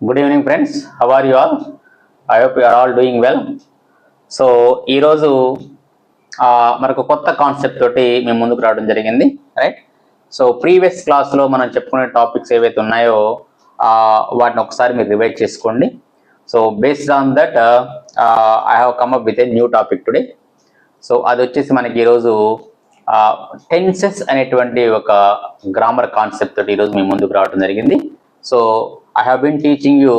Good evening friends how are you all I hope you are all doing well so ఈరోజు మనకు కొత్త concept తోటి మేము ముందుకు రావడం జరిగింది రైట్ సో ప్రీవియస్ క్లాస్లో మనం చెప్పుకునే టాపిక్స్ ఏవైతే ఉన్నాయో వాటిని ఒకసారి మీరు రివైజ్ చేసుకోండి. So based on that I have come up with a new topic today so అది వచ్చేసి మనకి ఈరోజు టెన్సెస్ అనేటువంటి ఒక గ్రామర్ కాన్సెప్ట్ తోటి ఈరోజు మేము ముందుకు రావడం జరిగింది. So I have been teaching you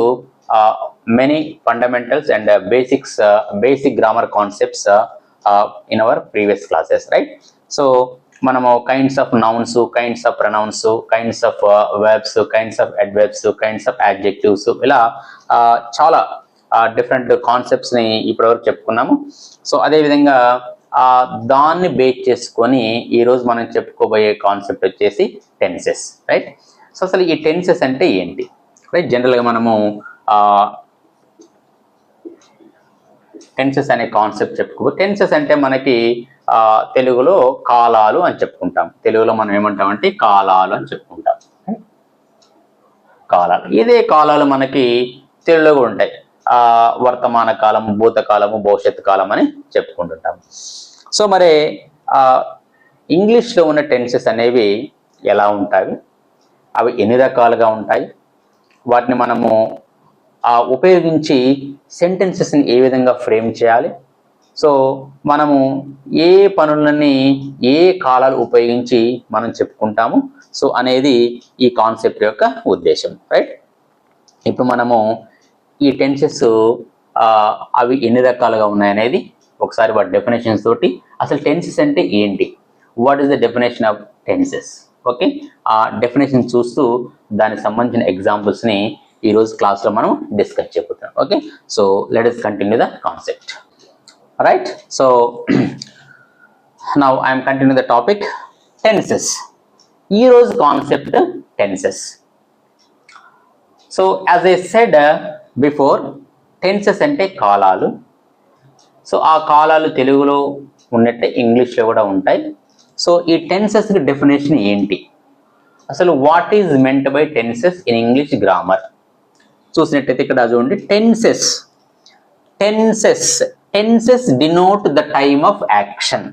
many fundamentals and basics basic grammar concepts in our previous classes right so మనము kinds of nouns kinds of pronouns kinds of verbs kinds of adverbs kinds of adjectives ఇలా చాలా different కాన్సెప్ట్స్ని ఇప్పటివరకు చెప్పుకున్నాము. So అదేవిధంగా ఆ దాన్ని base చేసుకొని ఈరోజు మనం చెప్పుకోబోయే కాన్సెప్ట్ వచ్చేసి టెన్సెస్ రైట్ సో అసలు ఈ టెన్సెస్ అంటే ఏంటి? రైట్ జనరల్గా మనము టెన్సెస్ అనే కాన్సెప్ట్ చెప్పుకో టెన్సెస్ అంటే మనకి తెలుగులో కాలాలు అని చెప్పుకుంటాం. తెలుగులో మనం ఏమంటామంటే కాలాలు అని చెప్పుకుంటాం. కాలాలు. ఇదే కాలాలు మనకి తెలుగులో కూడా ఉంటాయి. వర్తమాన కాలం భూతకాలము భవిష్యత్ కాలం అని చెప్పుకుంటుంటాం. సో మరి ఇంగ్లీష్లో ఉన్న టెన్సెస్ అనేవి ఎలా ఉంటాయి? అవి ఎన్ని రకాలుగా ఉంటాయి? వాటిని మనము ఉపయోగించి సెంటెన్సెస్ని ఏ విధంగా ఫ్రేమ్ చేయాలి? సో మనము ఏ పనులని ఏ కాలాలు ఉపయోగించి మనం చెప్పుకుంటాము? సో అనేది ఈ కాన్సెప్ట్ యొక్క ఉద్దేశం రైట్? ఇప్పుడు మనము ఈ టెన్సెస్ అవి ఎన్ని రకాలుగా ఉన్నాయనేది ఒకసారి వాటి డెఫినేషన్స్ తోటి. అసలు టెన్సెస్ అంటే ఏంటి? What is the definition of tenses? Okay? ఆ డెఫినేషన్ చూస్తూ దానికి సంబంధించిన ఎగ్జాంపుల్స్ని ఈరోజు క్లాస్లో మనం discuss చెప్పుతున్నాం okay? So let us continue the concept right so now I'm continue the topic tenses ఈరోజు concept tenses so as I said before tenses అంటే కాలాలు. సో ఆ కాలాలు తెలుగులో ఉన్నట్టే ఇంగ్లీష్లో కూడా ఉంటాయి. సో ఈ టెన్సెస్కి డెఫినేషన్ ఏంటి? అసలు what is meant by tenses in English grammar చూసినట్టయితే ఇక్కడ చూడండి tenses tenses tenses denote the time of action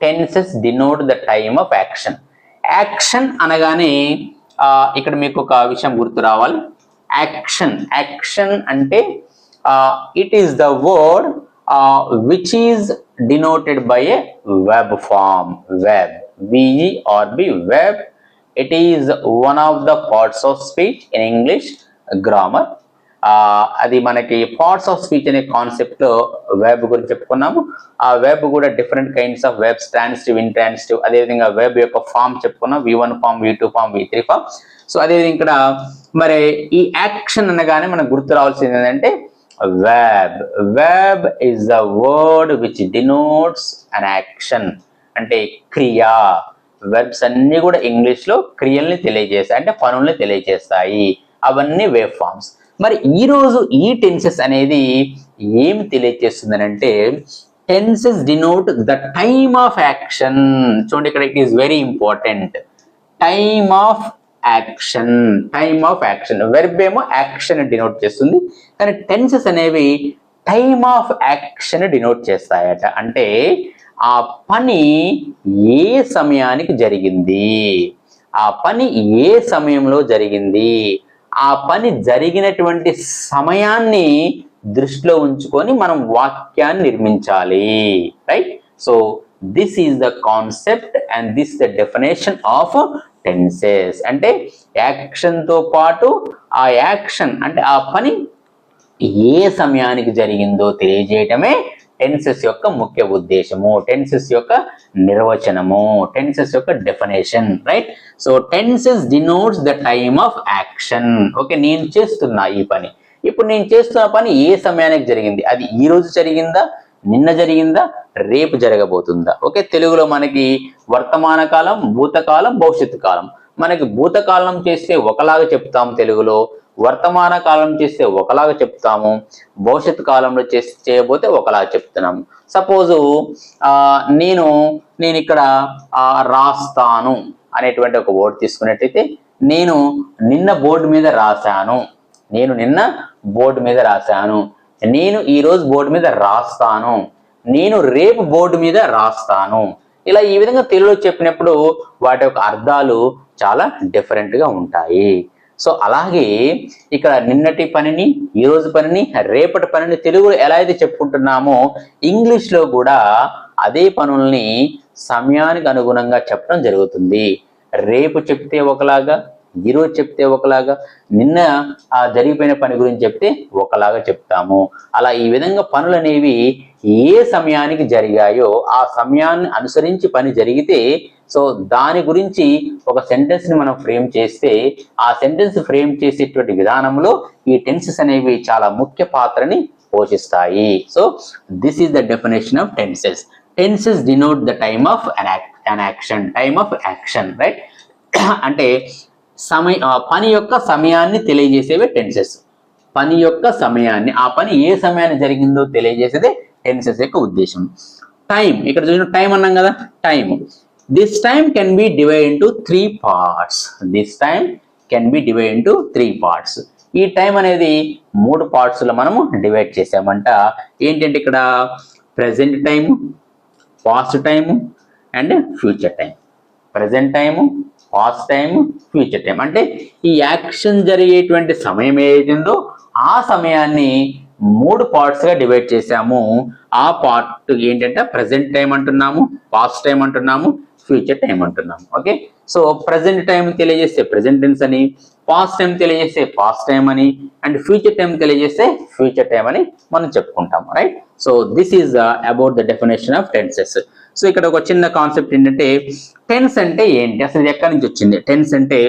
tenses denote the time of action action అనగానే ఇక్కడ మీకు ఒక విషయం గుర్తు రావాలి. యాక్షన్ యాక్షన్ అంటే it is the word which is denoted by a verb form verb V E R B verb it is one of the parts of speech in English grammar అది మనకి పార్ట్స్ ఆఫ్ స్పీచ్ అనే కాన్సెప్ట్లో web గురించి చెప్పుకున్నాము. ఆ verb కూడా different kinds of verb transitive intransitive అదేవిధంగా verb యొక్క ఫామ్ చెప్పుకున్నాం. V one form V two form V three form so అదేవిధంగా ఇక్కడ మరి ఈ యాక్షన్ అనగానే మనకు గుర్తు రావాల్సింది ఏంటంటే verb verb is the word which denotes an action అంటే క్రియా. వెబ్స్ అన్నీ కూడా ఇంగ్లీష్లో క్రియల్ని తెలియజేస్తాయి అంటే పనుల్ని తెలియజేస్తాయి. అవన్నీ వేవ్ ఫార్మ్స్ మరి ఈరోజు ఈ టెన్సెస్ అనేది ఏం తెలియజేస్తుంది అంటే tenses denote the time of action చూడండి ఇక్కడ it is very important time of action time of action verb ఏమో యాక్షన్ డినోట్ చేస్తుంది. కానీ టెన్సెస్ అనేవి టైమ్ ఆఫ్ యాక్షన్ డినోట్ చేస్తాయట. అంటే ఆ పని ఏ సమయానికి జరిగింది? ఆ పని ఏ సమయంలో జరిగింది? ఆ పని జరిగినటువంటి సమయాన్ని దృష్టిలో ఉంచుకొని మనం వాక్యాన్ని నిర్మించాలి. Right so this is the concept and this the definition of tenses అంటే యాక్షన్తో పాటు ఆ యాక్షన్ అంటే ఆ పని ఏ సమయానికి జరిగిందో తెలియజేయటమే టెన్సెస్ యొక్క ముఖ్య ఉద్దేశము టెన్సెస్ యొక్క నిర్వచనము టెన్సెస్ యొక్క definition right so tenses denotes the time of action okay నేను చేస్తున్నా ఈ పని. ఇప్పుడు నేను చేస్తున్న పని ఏ సమయానికి జరిగింది? అది ఈ రోజు జరిగిందా? నిన్న జరిగిందా? రేపు జరగబోతుందా? ఓకే తెలుగులో మనకి వర్తమాన కాలం భూతకాలం భవిష్యత్తు కాలం. మనకి భూతకాలం చేస్తే ఒకలాగా చెప్తాము తెలుగులో. వర్తమాన కాలం చేస్తే ఒకలాగా చెప్తాము. భవిష్యత్తు కాలంలో చేసి చేయబోతే ఒకలాగా చెప్తున్నాము. సపోజు నేను నేను ఇక్కడ ఆ, రాస్తాను అనేటువంటి ఒక బోర్డు తీసుకున్నట్టయితే నేను నిన్న బోర్డు మీద రాశాను. నేను నిన్న బోర్డు మీద రాశాను. నేను ఈరోజు బోర్డు మీద రాస్తాను. నేను రేపు బోర్డు మీద రాస్తాను. ఇలా ఈ విధంగా తెలుగులో చెప్పినప్పుడు వాటి యొక్క అర్థాలు చాలా డిఫరెంట్గా ఉంటాయి. సో అలాగే ఇక్కడ నిన్నటి పనిని ఈ రోజు పనిని రేపటి పనిని తెలుగులో ఎలా అయితే చెప్పుకుంటున్నామో ఇంగ్లీష్లో కూడా అదే పనుల్ని సమయానికి అనుగుణంగా చెప్పడం జరుగుతుంది. రేపు చెప్తే ఒకలాగా ఈరోజు చెప్తే ఒకలాగా నిన్న ఆ జరిగిపోయిన పని గురించి చెప్తే ఒకలాగా చెప్తాము. అలా ఈ విధంగా పనులు అనేవి ఏ సమయానికి జరిగాయో ఆ సమయాన్ని అనుసరించి పని జరిగితే సో దాని గురించి ఒక సెంటెన్స్ని మనం ఫ్రేమ్ చేస్తే ఆ సెంటెన్స్ ఫ్రేమ్ చేసేటువంటి విధానంలో ఈ టెన్సెస్ అనేవి చాలా ముఖ్య పాత్రని పోషిస్తాయి. So this is the definition of tenses tenses denote the time of an action time of action right అంటే సమయ ఆ పని యొక్క సమయాన్ని తెలియజేసేవే టెన్సెస్. పని యొక్క సమయాన్ని ఆ పని ఏ సమయాన్ని జరిగిందో తెలియజేసేదే టెన్సెస్ యొక్క ఉద్దేశం. టైం ఇక్కడ చూసిన టైం అన్నాం కదా time this time can be divide into three parts this time can be divide into three parts ఈ టైం అనేది మూడు పార్ట్స్లో మనము డివైడ్ చేసామంట ఏంటంటే ఇక్కడ present time past time and future time present time past time future time అంటే ఈ యాక్షన్ జరిగేటువంటి సమయం ఏదైతుందో ఆ సమయాన్ని మూడు పార్ట్స్గా డివైడ్ చేసాము ఆ పార్ట్ ఏంటంటే ప్రజెంట్ టైం అంటున్నాము పాస్ట్ టైం అంటున్నాము ఫ్యూచర్ టైం అంటున్నాము. ఓకే సో ప్రజెంట్ టైం తెలియజేస్తే ప్రజెంట్ టెన్స్ అని పాస్ట్ టైం తెలియజేస్తే పాస్ట్ టైం అని అండ్ ఫ్యూచర్ టైం తెలియజేస్తే ఫ్యూచర్ టైం అని మనం చెప్పుకుంటాం right so this is about the definition of tenses so ఇక్కడ ఒక చిన్న కాన్సెప్ట్ ఏంటంటే టెన్స్ అంటే ఏంటి? అసలు ఇది ఎక్కడి నుంచి వచ్చింది? టెన్స్ అంటే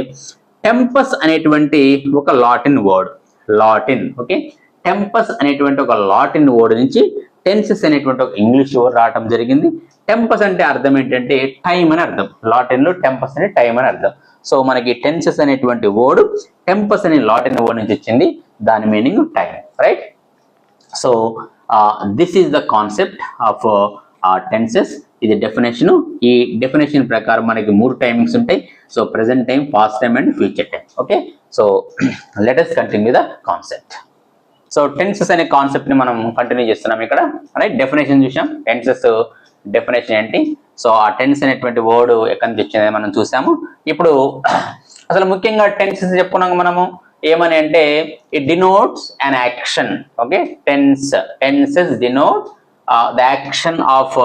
టెంపస్ అనేటువంటి ఒక Latin word. Latin okay? Tempus అనేటువంటి ఒక లాటిన్ వర్డ్ నుంచి టెన్సెస్ అనేటువంటి ఒక ఇంగ్లీష్ వర్డ్ రావటం జరిగింది. టెంపస్ అంటే అర్థం ఏంటంటే టైం అని అర్థం. లాటిన్లో టెంపస్ అనే టైం అని అర్థం. సో మనకి టెన్సెస్ అనేటువంటి వర్డ్ టెంపస్ అనే లాటిన్ వర్డ్ నుంచి వచ్చింది. దాని meaning time right? So this is the concept of uh tenses ఇది డెఫినేషన్ ఈ డెఫినేషన్ ప్రకారం మనకి మూడు టైమింగ్స్ ఉంటాయి. So present time past time and future time okay so let us continue the concept so tenses అనే కాన్సెప్ట్ని మనం continue చేస్తున్నాం ఇక్కడ. రైట్ డెఫినేషన్ చూసాం. టెన్సెస్ డెఫినేషన్ ఏంటి? సో ఆ టెన్స్ అనేటువంటి వర్డ్ ఎక్కడి నుంచి వచ్చింది మనం చూసాము. ఇప్పుడు అసలు ముఖ్యంగా టెన్సెస్ చెప్పుకున్నాం మనము. ఏమని అంటే it denotes an action okay tense tenses denotes the action of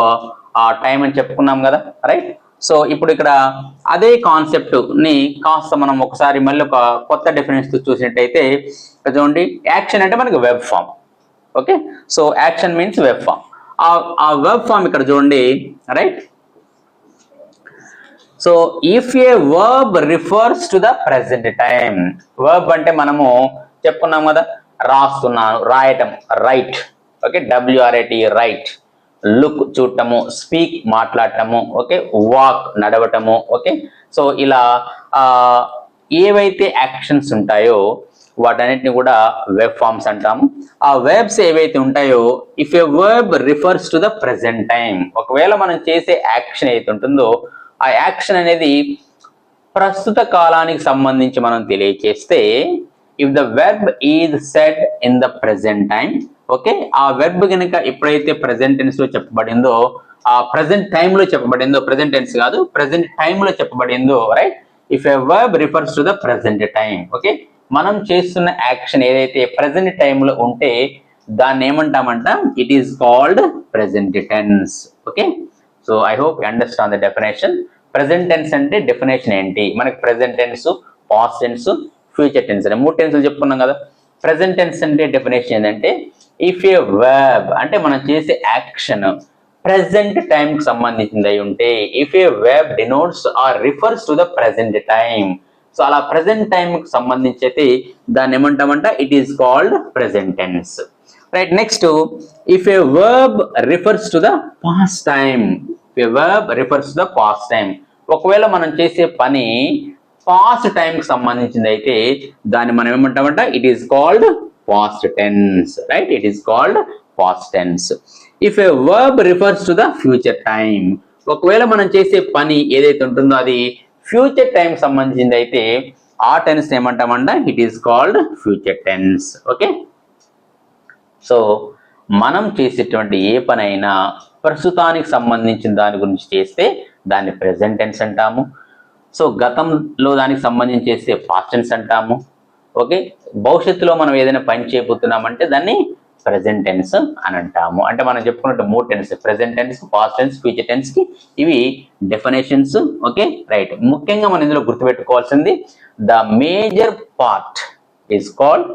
time అని చెప్పుకున్నాం కదా రైట్ సో ఇప్పుడు ఇక్కడ అదే కాన్సెప్ట్ని కాస్త మనం ఒకసారి మళ్ళీ ఒక కొత్త డిఫరెన్స్ చూసినట్టయితే చూడండి యాక్షన్ అంటే మనకి verb form okay so action means verb form ఆ వెబ్ ఫామ్ ఇక్కడ చూడండి right so if a verb refers to the present time verb అంటే మనము చెప్పుకున్నాం కదా రాస్తున్నాను రాయటం right okay W R A T right look చూడటము speak మాట్లాడటము ఓకే వాక్ నడవటము ఓకే సో ఇలా ఏవైతే యాక్షన్స్ ఉంటాయో వాటన్నిటిని కూడా వెబ్ ఫామ్స్ అంటాము. ఆ వెబ్స్ ఏవైతే ఉంటాయో if a verb refers to the present time ఒకవేళ మనం చేసే యాక్షన్ ఏదైతే ఉంటుందో ఆ యాక్షన్ అనేది ప్రస్తుత కాలానికి సంబంధించి మనం తెలియచేస్తే if the verb is set in the present time okay? ఆ వెర్బ్ కనుక ఎప్పుడైతే ప్రజెంట్ టెన్స్లో చెప్పబడిందో ఆ ప్రెసెంట్ టైమ్లో చెప్పబడిందో ప్రజెంట్ టెన్స్ కాదు ప్రెసెంట్ టైమ్లో చెప్పబడిందో right if a verb refers to the present time okay? మనం చేస్తున్న యాక్షన్ ఏదైతే ప్రెసెంట్లో ఉంటే దాన్ని ఏమంటామంట? It is called present tense okay? So I hope understand the definition present tense అంటే డెఫినేషన్ ఏంటి? మనకి present tense past tense future tense అనే మూడు టెన్స్లు చెప్పుకున్నాం కదా. ప్రజెంట్ టెన్స్ అంటే డెఫినేషన్ ఏంటంటే ఇఫ్ ఏ వర్బ్ అంటే మనం చేసే యాక్షన్ ప్రెసెంట్ టైంకి సంబంధించింది అయి ఉంటే if a verb denotes or refers to the present time so అలా ప్రజెంట్ టైంకి సంబంధించి అయితే దాన్ని ఏమంటామంట? It is called present tense right next if a verb refers to the past time a verb refers to the past time ఒకవేళ మనం చేసే పని past time కి సంబంధించింది అయితే దాన్ని మనం ఏమంటామంట? It is called past tense right it is called past tense if a verb refers to the future time ఒకవేళ మనం చేసే పని ఏదైతే ఉంటుందో అది ఫ్యూచర్ టైం సంబంధించింది అయితే ఆ tense ఏమంటామంట? It is called future tense okay so మనం చేసేటువంటి ఏ పనైనా ప్రస్తుతానికి సంబంధించిన దాని గురించి చేస్తే దాన్ని ప్రెసెంట్ టెన్స్ అంటాము. సో గతంలో దానికి సంబంధించి చేసే పాస్టెన్స్ అంటాము. ఓకే భవిష్యత్తులో మనం ఏదైనా పని చేయబోతున్నామంటే దాన్ని ప్రజెంట్ టెన్స్ అని అంటాము. అంటే మనం చెప్పుకున్నట్టు మూడు tense present tense past tense future టెన్స్కి ఇవి డెఫినేషన్స్ ఓకే రైట్ ముఖ్యంగా మనం ఇందులో గుర్తుపెట్టుకోవాల్సింది the major part is called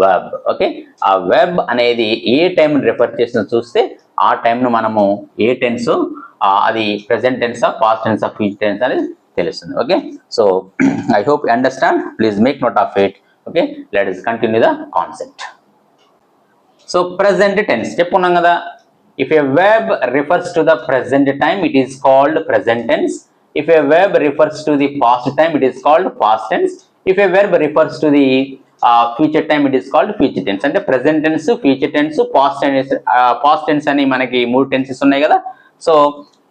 verb okay ఆ వెబ్ అనేది ఏ టైం రిఫర్ చేసిన చూస్తే ఆ టైంను మనము ఏ టెన్స్ అది present tense past tense future tense అనేది తెలుస్తుంది. Okay so I hope understand please make note of it okay let us continue the concept so present tense చెప్పుకున్నాం కదా? If a verb refers to the present time it is called present tense if a verb refers to the past time it is called past tense if a verb refers to the future time it is called future tense అంటే present tense future tense past tense past tense అని మనకి మూడు tenses ఉన్నాయి కదా? So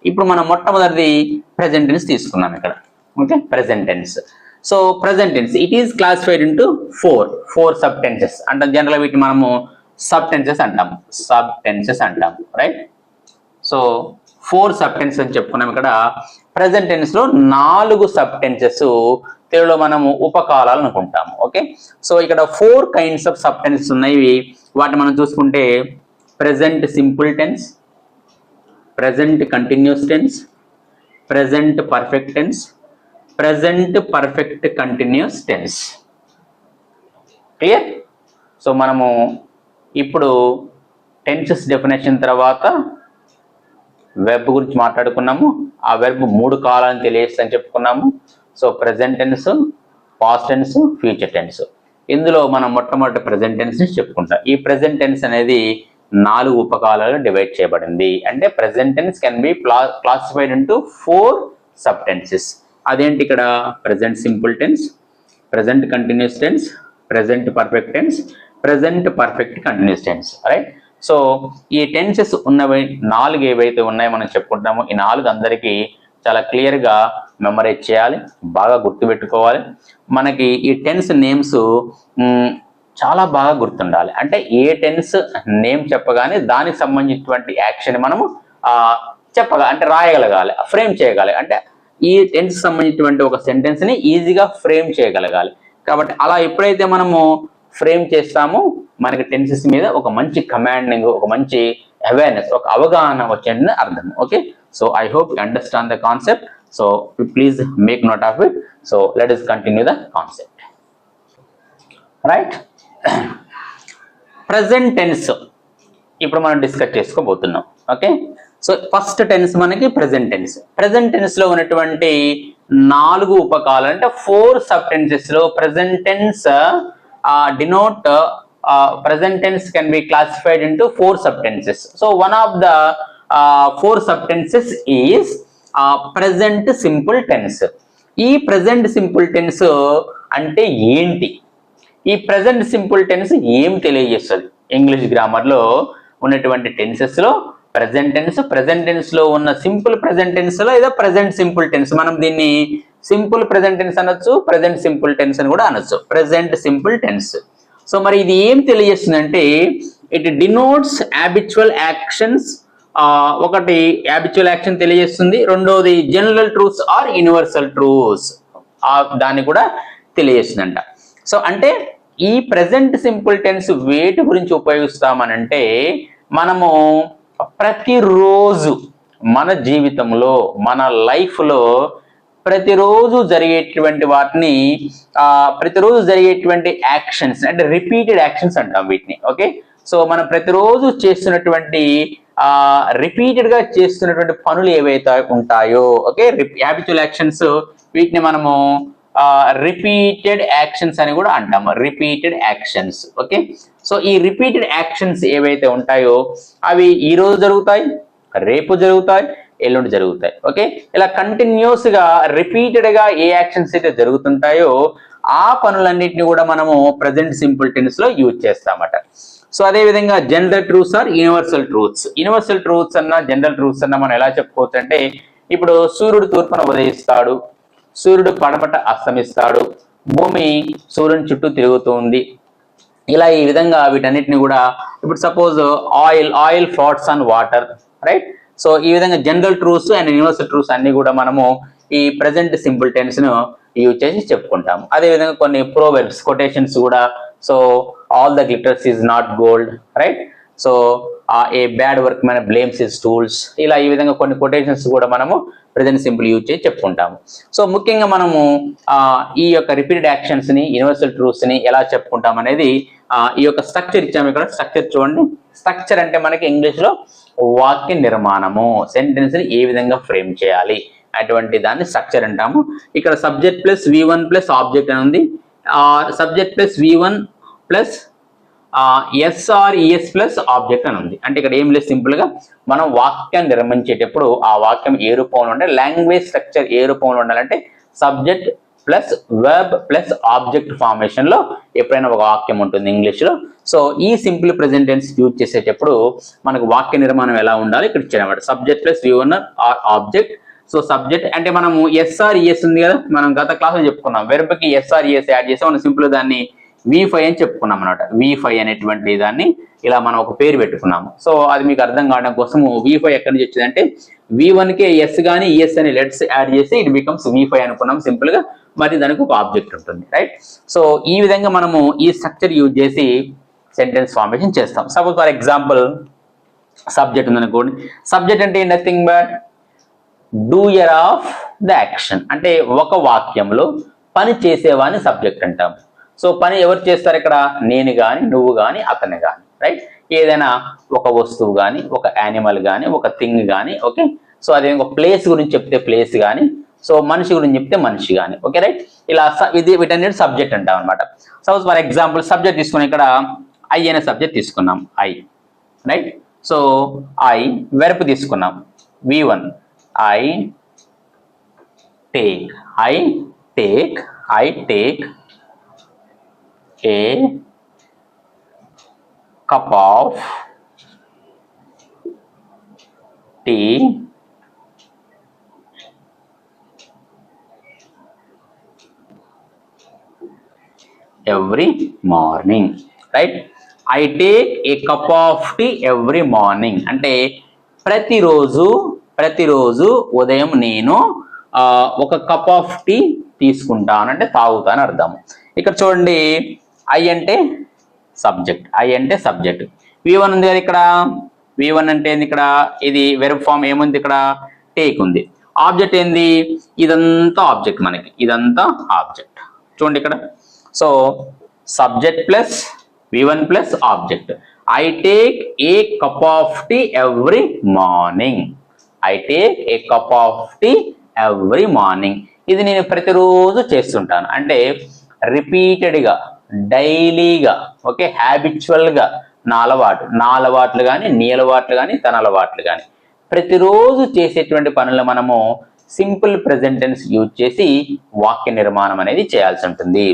ఇప్పుడు మనం మొట్టమొదటిది present tense తీసుకున్నాం ఇక్కడ. Okay present tense so present tense it is classified into four four sub tenses అంటే జనరల్ వీటిని మనము సబ్ టెన్సెస్ అంటాము సబ్ టెన్సెస్ అంటాము right so four sub tense అని చెప్పుకున్నాం ఇక్కడ. ప్రజెంట్ టెన్స్లో నాలుగు సబ్ టెన్సెస్ తెలుగులో మనము ఉపకాలాలు అనుకుంటాము. ఓకే సో ఇక్కడ four kinds of sub tenses ఉన్నాయి. వాటిని మనం చూసుకుంటే present simple tense present continuous tense present perfect tense present perfect continuous tense clear so మనము ఇప్పుడు టెన్సెస్ డెఫినేషన్ తర్వాత వెబ్ గురించి మాట్లాడుకున్నాము. ఆ వెబ్ మూడు కాలాలను అని చెప్పుకున్నాము. So present tense past tense future tense ఇందులో మనం మొట్టమొదటి ప్రజెంట్ టెన్స్ చెప్పుకుంటాం. ఈ ప్రజెంట్ టెన్స్ అనేది నాలుగు ఉపకాలాలు డివైడ్ చేయబడింది. అంటే present tense can be classified into four sub tenses అదేంటి ఇక్కడ? Present simple tense present continuous tense present perfect tense present perfect continuous tense right so ఈ టెన్సెస్ ఉన్నవి నాలుగు ఏవైతే ఉన్నాయో మనం చెప్పుకుంటామో ఈ నాలుగు అందరికీ చాలా క్లియర్గా మెమరైజ్ చేయాలి బాగా గుర్తుపెట్టుకోవాలి. మనకి ఈ టెన్స్ నేమ్స్ చాలా బాగా గుర్తుండాలి. అంటే ఏ టెన్స్ నేమ్ చెప్పగానే దానికి సంబంధించినటువంటి యాక్షన్ మనము చెప్పగా అంటే రాయగలగాలి ఫ్రేమ్ చేయగలగాలి. అంటే ఈ టెన్స్ సంబంధించినటువంటి ఒక సెంటెన్స్ని ఈజీగా ఫ్రేమ్ చేయగలగాలి. కాబట్టి అలా ఎప్పుడైతే మనము ఫ్రేమ్ చేస్తామో మనకి టెన్సెస్ మీద ఒక మంచి కమాండింగ్ ఒక మంచి అవేర్నెస్ ఒక అవగాహన వచ్చేది అర్థం. Okay? So I hope understand the concept. So please make note of it. So let us continue the concept right? Present tense ఇప్పుడు మనం డిస్కస్ చేసుకోబోతున్నాం. ఓకే సో ఫస్ట్ టెన్స్ మనకి ప్రజెంట్ టెన్స్ ప్రజెంట్ టెన్స్లో ఉన్నటువంటి నాలుగు ఉపకాలు అంటే four sub టెన్సెస్లో tense denote present tense can be classified into four sub tenses so one of the four sub tenses is present simple tense ఈ present simple tense అంటే ఏంటి? ఈ ప్రజెంట్ సింపుల్ టెన్స్ ఏం తెలియజేస్తుంది? ఇంగ్లీష్ గ్రామర్లో ఉన్నటువంటి టెన్సెస్లో present tense present టెన్స్లో ఉన్న సింపుల్ ప్రజెంట్ టెన్స్లో ఏదో ప్రెసెంట్ సింపుల్ టెన్స్ మనం దీన్ని సింపుల్ ప్రజెంట్ టెన్స్ అనొచ్చు ప్రజెంట్ సింపుల్ టెన్స్ అని కూడా అనొచ్చు. ప్రజెంట్ సింపుల్ టెన్స్ సో మరి ఇది ఏం తెలియజేస్తుందంటే ఇట్ డినోట్స్ హ్యాబిచువల్ యాక్షన్స్ ఒకటి హ్యాబిచువల్ యాక్షన్ తెలియజేస్తుంది రెండోది general truths or universal truths దాన్ని కూడా తెలియజేస్తుందంట. సో అంటే ఈ ప్రజెంట్ సింపుల్ టెన్స్ వేటి గురించి ఉపయోగిస్తామనంటే మనము ప్రతిరోజు మన జీవితంలో మన లైఫ్లో ప్రతిరోజు జరిగేటువంటి వాటిని ప్రతిరోజు జరిగేటువంటి యాక్షన్స్ అంటే రిపీటెడ్ యాక్షన్స్ అంటాం వీటిని ఓకే సో మనం ప్రతిరోజు చేస్తున్నటువంటి రిపీటెడ్గా చేస్తున్నటువంటి పనులు ఏవైతే ఉంటాయో ఓకే హ్యాబిచువల్ యాక్షన్స్ వీటిని మనము రిపీటెడ్ యాక్షన్స్ అని కూడా అంటాము రిపీటెడ్ యాక్షన్స్ ఓకే సో ఈ రిపీటెడ్ యాక్షన్స్ ఏవైతే ఉంటాయో అవి ఈ రోజు జరుగుతాయి రేపు జరుగుతాయి ఎల్లుండి జరుగుతాయి ఓకే ఇలా కంటిన్యూస్గా రిపీటెడ్గా ఏ యాక్షన్స్ అయితే జరుగుతుంటాయో ఆ పనులన్నింటినీ కూడా మనము ప్రజెంట్ సింపుల్ టెన్స్లో యూజ్ చేస్తామట. సో అదే విధంగా general truths or universal truths universal truths అన్న జనరల్ ట్రూత్స్ అన్న మనం ఎలా చెప్పుకోవచ్చు అంటే ఇప్పుడు సూర్యుడు తూర్పున ఉదయిస్తాడు సూర్యుడు పడపట అస్తమిస్తాడు. భూమి సూర్యుని చుట్టూ తిరుగుతూ ఉంది ఇలా ఈ విధంగా వీటన్నిటిని కూడా ఇప్పుడు suppose oil oil floats and water right so ఈ విధంగా general truths and universal truths అన్ని కూడా మనము ఈ ప్రజెంట్ సింపుల్ టెన్స్ను యూజ్ చేసి చెప్పుకుంటాము. అదే విధంగా కొన్ని ప్రోవెబ్స్ కొటేషన్స్ కూడా so all the glitters is not gold right so a bad workman blames his tools ఇలా ఈ విధంగా కొన్ని కొటేషన్స్ కూడా మనము ప్రజెంట్ సింపుల్ యూజ్ చేసి చెప్పుకుంటాము. సో ముఖ్యంగా మనము ఈ యొక్క రిపీటెడ్ యాక్షన్స్ని యూనివర్సల్ ట్రూత్స్ని ఎలా చెప్పుకుంటాం అనేది ఈ యొక్క స్ట్రక్చర్ ఇచ్చాము ఇక్కడ. స్ట్రక్చర్ చూడండి. స్ట్రక్చర్ అంటే మనకి ఇంగ్లీష్లో వాక్య నిర్మాణము. సెంటెన్స్ని ఏ విధంగా ఫ్రేమ్ చేయాలి అటువంటి దాన్ని స్ట్రక్చర్ అంటాము. ఇక్కడ subject plus V one plus object అని ఉంది. Subject plus V one plus s or es plus object అని ఉంది. అంటే ఇక్కడ ఏం లేదు సింపుల్గా మనం వాక్యాన్ని నిర్మించేటప్పుడు ఆ వాక్యం ఏ రూపంలో ఉండాలి లాంగ్వేజ్ స్ట్రక్చర్ ఏ రూపంలో ఉండాలంటే subject plus verb plus object ఫార్మేషన్లో ఎప్పుడైనా ఒక వాక్యం ఉంటుంది ఇంగ్లీష్లో. సో ఈ సింపుల్ ప్రెజెంటెన్స్ యూజ్ చేసేటప్పుడు మనకు వాక్య నిర్మాణం ఎలా ఉండాలి ఇక్కడ ఇచ్చారనమాట subject plus V or object so subject అంటే మనము ఎస్ఆర్ఈఎస్ ఉంది కదా మనం గత క్లాస్ చెప్పుకున్నాం. వెరపకి ఎస్ఆర్ఈఎస్ యాడ్ చేసి మనం సింపుల్ దాన్ని వి ఫైవ్ అని చెప్పుకున్నాం అనమాట వి ఫైవ్ అనేటువంటి దాన్ని ఇలా మనం ఒక పేరు పెట్టుకున్నాము. సో అది మీకు అర్థం కావడం కోసము వి ఫైవ్ ఎక్కడి నుంచి వచ్చిందంటే వి వన్ కే ఎస్ కానీ ఈఎస్ అని లెట్స్ యాడ్ చేసి ఇట్ బికమ్స్ వి ఫైవ్ అనుకున్నాం సింపుల్గా మరి దానికి ఒక ఆబ్జెక్ట్ ఉంటుంది రైట్? సో ఈ విధంగా మనము ఈ స్ట్రక్చర్ యూజ్ చేసి సెంటెన్స్ ఫార్మేషన్ చేస్తాం. సపోజ్ ఫర్ ఎగ్జాంపుల్ సబ్జెక్ట్ ఉందనుకోండి. సబ్జెక్ట్ అంటే nothing but doer of the action. అంటే ఒక వాక్యంలో పని చేసేవాని సబ్జెక్ట్ అంటాం. సో పని ఎవరు చేస్తారు ఇక్కడ? నేను కానీ నువ్వు కానీ అతను కానీ రైట్ ఏదైనా ఒక వస్తువు కానీ ఒక యానిమల్ కానీ ఒక థింగ్ కానీ ఓకే సో అదే ఒక ప్లేస్ గురించి చెప్తే ప్లేస్ కానీ సో మనిషి గురించి చెప్తే మనిషి కానీ ఓకే రైట్ ఇలా ఇది వీటన్నిటి సబ్జెక్ట్ అంటాం అనమాట సపోజ్ ఫర్ ఎగ్జాంపుల్ సబ్జెక్ట్ తీసుకుని ఇక్కడ ఐ అనే సబ్జెక్ట్ తీసుకున్నాం. I right so I verb తీసుకున్నాం. V one I take I take I take a cup of tea every morning right I take a cup of tea every morning అంటే ప్రతిరోజు ప్రతిరోజు ఉదయం నేను ఒక కప్ ఆఫ్ టీ తీసుకుంటాను. అంటే తాగుతాను అర్థం. ఇక్కడ చూడండి ఐ అంటే సబ్జెక్ట్ ఐ అంటే సబ్జెక్ట్ వి వన్ ఉంది కదా ఇక్కడ? వి వన్ అంటే ఏంది ఇక్కడ? ఇది వెరబ్ ఫామ్ ఏముంది ఇక్కడ? టేక్ ఉంది. ఆబ్జెక్ట్ ఏంది? ఇదంతా ఆబ్జెక్ట్ మనకి. ఇదంతా ఆబ్జెక్ట్ చూడండి ఇక్కడ. So subject plus V one plus object I take a cup of tea every morning I take a cup of tea every morning ఇది నేను ప్రతిరోజు చేస్తుంటాను. అంటే రిపీటెడ్గా డైలీగా ఓకే హ్యాబిచువల్గా నా అలవాటు నా అలవాట్లు కానీ నీ అలవాట్లు కానీ తన అలవాట్లు కానీ ప్రతిరోజు చేసేటువంటి పనులు మనము సింపుల్ ప్రెజెంటెన్స్ యూజ్ చేసి వాక్య నిర్మాణం అనేది చేయాల్సి ఉంటుంది.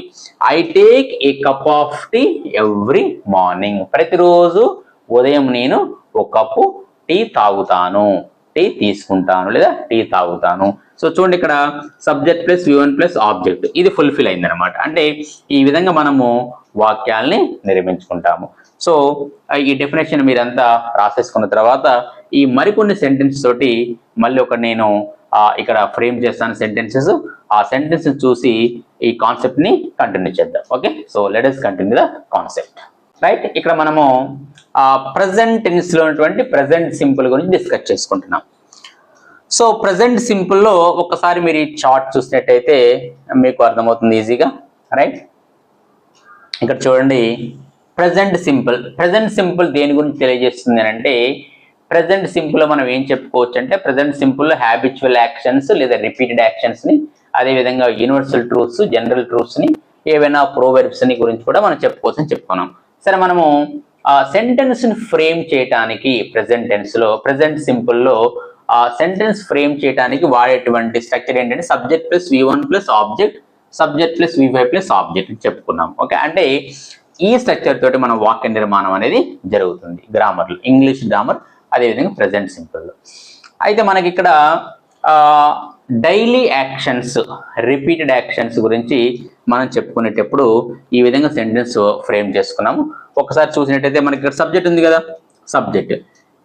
I take a cup of tea every morning. ప్రతిరోజు ఉదయం నేను ఒక కప్పు టీ తాగుతాను. టీ తీసుకుంటాను లేదా టీ తాగుతాను. సో చూడండి ఇక్కడ subject plus one plus object ఇది ఫుల్ఫిల్ అయింది అనమాట అంటే ఈ విధంగా మనము వాక్యాల్ని నిర్మించుకుంటాము. సో ఈ డెఫినేషన్ మీరంతా రాసేసుకున్న తర్వాత ఈ మరికొన్ని సెంటెన్స్ తోటి మళ్ళీ ఒక నేను ఇక్కడ ఫ్రేమ్ చేస్తాను సెంటెన్సెస్ ఆ సెంటెన్స్ చూసి ఈ కాన్సెప్ట్ని కంటిన్యూ చేద్దాం. Okay so let continue the concept right ఇక్కడ మనము ప్రజెంట్ టెన్స్లో ఉన్నటువంటి ప్రజెంట్ సింపుల్ గురించి డిస్కస్ చేసుకుంటున్నాం. సో ప్రజెంట్ సింపుల్లో ఒకసారి ఒక్కసారి మీరు ఈ చార్ట్ చూసినట్టయితే మీకు అర్థమవుతుంది ఈజీగా రైట్ ఇక్కడ చూడండి ప్రజెంట్ సింపుల్. ప్రజెంట్ సింపుల్ దేని గురించి తెలియజేస్తుంది అంటే ప్రజెంట్ సింపుల్ మనం ఏం చెప్పుకోవచ్చు అంటే ప్రజెంట్ సింపుల్ హ్యాబిచువల్ యాక్షన్స్ లేదా రిపీటెడ్ యాక్షన్స్ని అదేవిధంగా అదే విధంగా యూనివర్సల్ ట్రూత్స్ జనరల్ ట్రూత్స్ని ఏవైనా ప్రోవెర్బ్స్ని గురించి కూడా మనం చెప్పుకోవచ్చు అని చెప్పుకున్నాం. సరే మనము ఆ ఫ్రేమ్ చేయటానికి ప్రజెంట్ టెన్స్లో ప్రజెంట్ ప్రెసెంట్ సెంటెన్స్ ఫ్రేమ్ చేయడానికి వాడేటువంటి స్ట్రక్చర్ ఏంటంటే subject plus V one plus object subject plus V five plus object చెప్పుకున్నాం. ఓకే అంటే ఈ స్ట్రక్చర్ తోటి మనం వాక్య నిర్మాణం అనేది జరుగుతుంది. గ్రామర్లో ఇంగ్లీష్ గ్రామర్ అదేవిధంగా ప్రజెంట్ సింపుల్ అయితే మనకి ఇక్కడ డైలీ యాక్షన్స్ రిపీటెడ్ యాక్షన్స్ గురించి మనం చెప్పుకునేటప్పుడు ఈ విధంగా సెంటెన్స్ ఫ్రేమ్ చేసుకున్నాము. ఒకసారి చూసినట్టయితే మనకి ఇక్కడ సబ్జెక్ట్ ఉంది కదా? సబ్జెక్ట్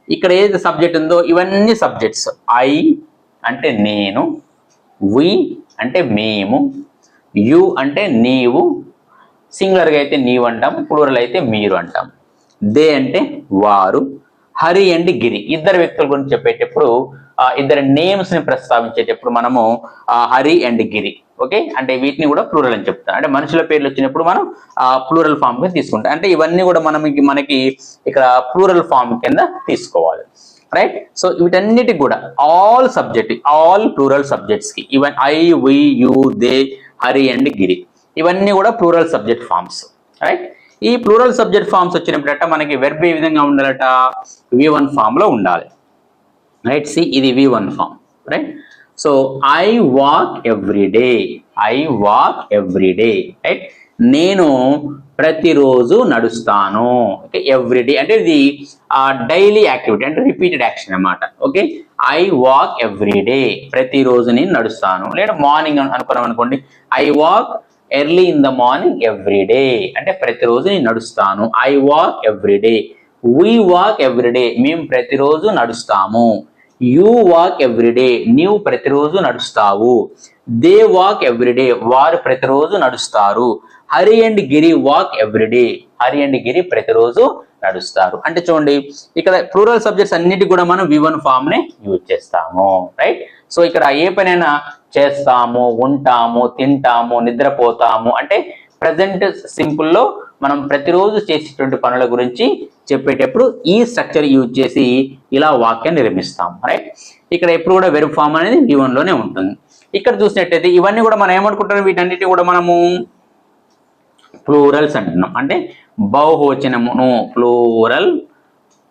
ఇక్కడ ఏది సబ్జెక్ట్ ఉందో ఇవన్నీ సబ్జెక్ట్స్. ఐ అంటే నేను వి అంటే మేము యు అంటే నీవు సింగులర్గా అయితే నీవు అంటాం ప్లూరల్ అయితే మీరు అంటాం. దే అంటే వారు హరి అండ్ గిరి. ఇద్దరు వ్యక్తుల గురించి చెప్పేటప్పుడు ఇద్దరు నేమ్స్ని ప్రస్తావించేటప్పుడు మనము హరి అండ్ గిరి. ఓకే? అంటే వీటిని కూడా ప్లూరల్ అని చెప్తాం అంటే మనుషుల పేర్లు వచ్చినప్పుడు మనం ఆ ప్లూరల్ ఫామ్ కింద తీసుకుంటాం. అంటే ఇవన్నీ కూడా మనం మనకి ఇక్కడ ప్లూరల్ ఫామ్ కింద తీసుకోవాలి. రైట్? సో వీటన్నిటికి కూడా all subject all plural సబ్జెక్ట్స్కి even I we you they Hari and Giri ఇవన్నీ కూడా ప్లూరల్ సబ్జెక్ట్ ఫామ్స్. రైట్? ఈ ప్లూరల్ సబ్జెక్ట్ ఫామ్స్ వచ్చినప్పుడట మనకి వెర్బ్ ఏ విధంగా ఉండాలట? వి వన్ ఫామ్లో ఉండాలి. రైట్? సి ఇది V one form. Right? So I walk every day I walk every day right నేను ప్రతిరోజు నడుస్తాను. ఓకే ఎవ్రీడే అంటే ఇది డైలీ యాక్టివిటీ అంటే రిపీటెడ్ యాక్షన్ అన్నమాట. Okay I walk every day ప్రతిరోజు నేను నడుస్తాను. లేదా మార్నింగ్ అనుకున్నాం అనుకోండి. I walk early in the morning every day అంటే ప్రతిరోజు నేను నడుస్తాను. I walk every day we walk every day మేము ప్రతిరోజు నడుస్తాము. యూ వాక్ ఎవ్రీడే నీవు ప్రతిరోజు నడుస్తావు. దే వాక్ ఎవ్రీడే వారు ప్రతిరోజు నడుస్తారు. Hari and Giri walk everyday Hari and Giri ప్రతిరోజు నడుస్తారు. అంటే చూడండి ఇక్కడ ప్లూరల్ సబ్జెక్ట్స్ అన్నిటి కూడా మనం వి వన్ ఫామ్ నే యూజ్ చేస్తాము రైట్? సో ఇక్కడ ఏ పనైనా చేస్తాము ఉంటాము తింటాము నిద్రపోతాము. అంటే ప్రజెంట్ సింపుల్లో మనం ప్రతిరోజు చేసేటువంటి పనుల గురించి చెప్పేటప్పుడు ఈ స్ట్రక్చర్ యూజ్ చేసి ఇలా వాక్యాన్ని నిర్మిస్తాం రైట్ ఇక్కడ ఎప్పుడు కూడా వెరు ఫామ్ అనేది వి లోనే ఉంటుంది. ఇక్కడ చూసినట్టయితే ఇవన్నీ కూడా మనం ఏమనుకుంటున్నాం? వీటన్నిటి కూడా మనము ప్లూరల్స్ అంటున్నాం. అంటే బహువచనమును plural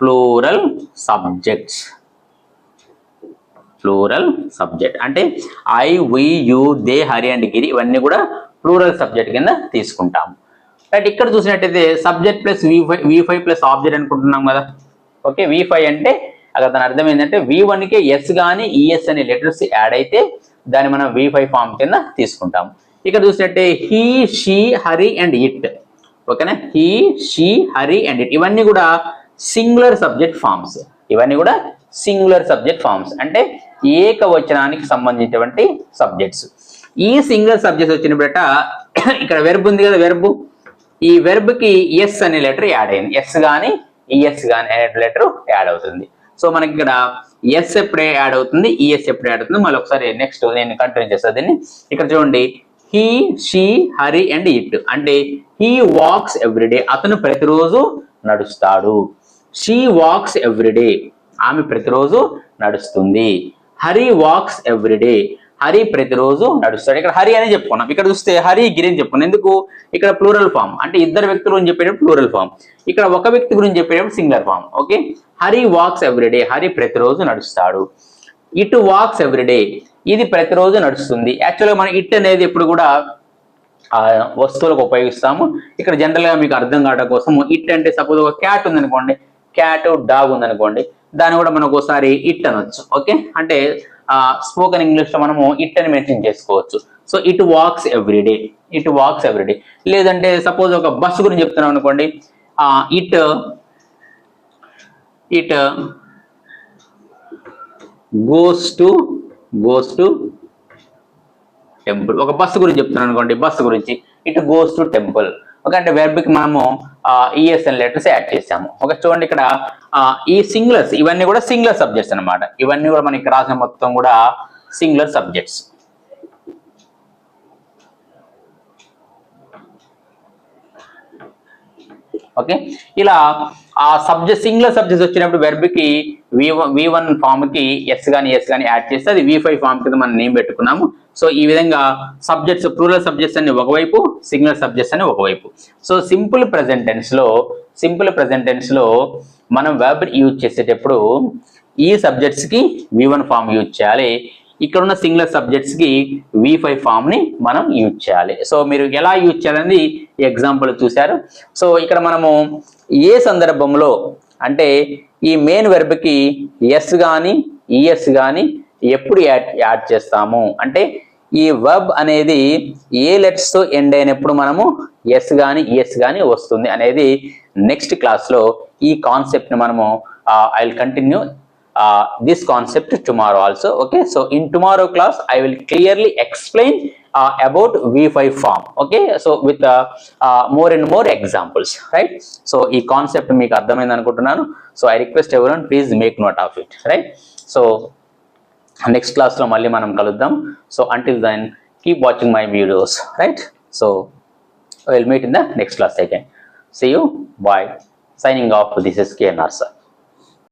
plural subjects. Plural subject. అంటే I we you they Hari and Giri ఇవన్నీ కూడా ప్లూరల్ సబ్జెక్ట్ కింద తీసుకుంటాం. రైట్ ఇక్కడ చూసినట్టయితే subject plus V five V five plus object అనుకుంటున్నాం కదా. ఓకే వి ఫైవ్ అంటే అక్కడ దాని అర్థం ఏంటంటే వి వన్కి ఎస్ కానీ ఈఎస్ అనే లెటర్స్ యాడ్ అయితే దాన్ని మనం వి ఫైవ్ ఫామ్ కింద తీసుకుంటాం. ఇక్కడ చూసినట్టే he she Hari and it ఓకేనా he she Hari and it ఇవన్నీ కూడా సింగులర్ సబ్జెక్ట్ ఫామ్స్ ఇవన్నీ కూడా సింగులర్ సబ్జెక్ట్ ఫామ్స్ అంటే ఏకవచనానికి సంబంధించినటువంటి సబ్జెక్ట్స్ ఈ సింగులర్ సబ్జెక్ట్స్ వచ్చినప్పుడట ఇక్కడ వెర్బ్ ఉంది కదా వెర్బు ఈ వెర్బ్కి ఎస్ అనే లెటర్ యాడ్ అయింది. ఎస్ కానీ ఈఎస్ కానీ అనే లెటర్ యాడ్ అవుతుంది. సో మనకి ఇక్కడ ఎస్ ఎప్పుడే యాడ్ అవుతుంది? ఈఎస్ ఎప్పుడు యాడ్ అవుతుంది? మళ్ళీ ఒకసారి నెక్స్ట్ నేను కంటిన్యూ చేస్తాను దీన్ని. ఇక్కడ చూడండి. He she Hari and it అంటే హీ వాక్స్ ఎవ్రీడే అతను ప్రతిరోజు నడుస్తాడు. షీ వాక్స్ ఎవ్రీడే ఆమె ప్రతిరోజు నడుస్తుంది. హరి వాక్స్ ఎవ్రీడే హరి ప్రతిరోజు నడుస్తాడు. ఇక్కడ హరి అని చెప్పుకున్నాం. ఇక్కడ చూస్తే హరి గిరి అని చెప్పుకున్నాం. ఎందుకు? ఇక్కడ ప్లూరల్ ఫామ్. అంటే ఇద్దరు వ్యక్తులు అని చెప్పేటప్పుడు ప్లూరల్ ఫామ్. ఇక్కడ ఒక వ్యక్తి గురించి చెప్పేటప్పుడు singular form. Okay? Hari walks everyday Hari ప్రతిరోజు నడుస్తాడు. ఇట్ వాక్స్ ఎవ్రీడే ఇది ప్రతిరోజు నడుస్తుంది. యాక్చువల్గా మనం ఇట్ అనేది ఎప్పుడు కూడా వస్తువులకు ఉపయోగిస్తాము. ఇక్కడ జనరల్గా మీకు అర్థం కావడం కోసం ఇట్ అంటే సపోజ్ ఒక క్యాట్ ఉందనుకోండి. క్యాట్ డాగ్ ఉందనుకోండి. దాన్ని కూడా మనం ఒకసారి ఇట్ అనొచ్చు. ఓకే? అంటే స్పోకెన్ ఇంగ్లీష్లో మనము ఇట్ అని మెన్షన్ చేసుకోవచ్చు so it walks everyday it walks everyday లేదంటే సపోజ్ ఒక బస్సు గురించి చెప్తున్నాం అనుకోండి. It it goes to goes to temple ఒక బస్సు గురించి చెప్తున్నాను అనుకోండి బస్సు గురించి. It goes to temple okay అంటే వెర్బిక్ మనము ఈఎస్ఎన్ లెటర్స్ యాడ్ చేసాము ఓకే చూడండి ఇక్కడ ఆ, ఈ సింగులర్స్ ఇవన్నీ కూడా సింగులర్ సబ్జెక్ట్స్ అన్నమాట. ఇవన్నీ కూడా మనకి రాసిన మొత్తం కూడా సింగులర్ సబ్జెక్ట్స్ ఓకే? ఇలా ఆ సబ్జెక్ట్ సింగిల్ సబ్జెక్ట్స్ వచ్చినప్పుడు వెర్బ్కి వి వి వన్ ఫామ్కి ఎస్ కానీ ఎస్ కానీ యాడ్ చేస్తే అది వి ఫైవ్ ఫామ్ కింద మనం నేమ్ పెట్టుకున్నాము. సో ఈ విధంగా సబ్జెక్ట్స్ ప్లూరల్ సబ్జెక్ట్స్ అన్ని ఒకవైపు సింగిల్ సబ్జెక్ట్స్ అని ఒకవైపు. సో సింపుల్ ప్రెసెంట్లో సింపుల్ ప్రెసెంట్లో మనం వెబ్ యూజ్ చేసేటప్పుడు ఈ సబ్జెక్ట్స్కి వి వన్ ఫామ్ యూజ్ చేయాలి. ఇక్కడ ఉన్న సింగులర్ సబ్జెక్ట్స్కి వి ఫైవ్ ఫామ్ని మనం యూజ్ చేయాలి. సో మీరు ఎలా యూజ్ చేయాలని ఎగ్జాంపుల్ చూశారు. సో ఇక్కడ మనము ఏ సందర్భంలో అంటే ఈ మెయిన్ వెర్బ్కి ఎస్ కానీ ఈఎస్ కానీ ఎప్పుడు యాడ్ యాడ్ చేస్తాము? అంటే ఈ వెబ్ అనేది ఏ లెటర్స్తో ఎండ్ అయినప్పుడు మనము ఎస్ కానీ ఈఎస్ కానీ వస్తుంది అనేది నెక్స్ట్ క్లాస్లో ఈ కాన్సెప్ట్ని మనము I will continue this concept tomorrow also okay so in tomorrow class I will clearly explain about V five form okay so with more and more examples right so ఈ concept మీకు అర్థమైంది అనుకుంటున్నాను. So I request everyone please make note of it right so next క్లాస్లో మళ్ళీ మనం కలుద్దాం. So until then keep watching my videos right so will meet in the next class again see you bye signing off this is K sir